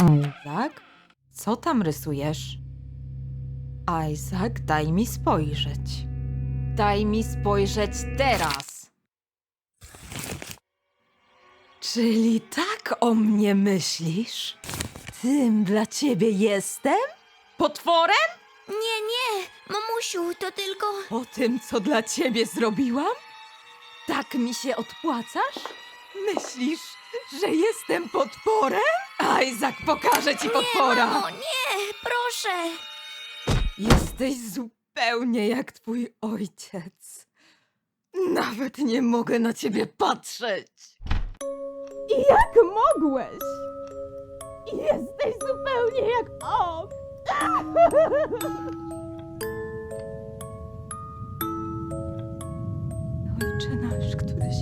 Isaac? Co tam rysujesz? Isaac, daj mi spojrzeć. Daj mi spojrzeć teraz. Czyli tak o mnie myślisz? Tym dla ciebie jestem? Potworem? Nie, nie, mamusiu, to tylko... Po tym, co dla ciebie zrobiłam? Tak mi się odpłacasz? Myślisz, że jestem potworem? Isaac, pokażę ci Nie, potwora! mamo, nie, proszę. Jesteś zupełnie jak twój ojciec. Nawet nie mogę na ciebie patrzeć. Jak mogłeś? Jesteś zupełnie jak on. Ojcze nasz, któryś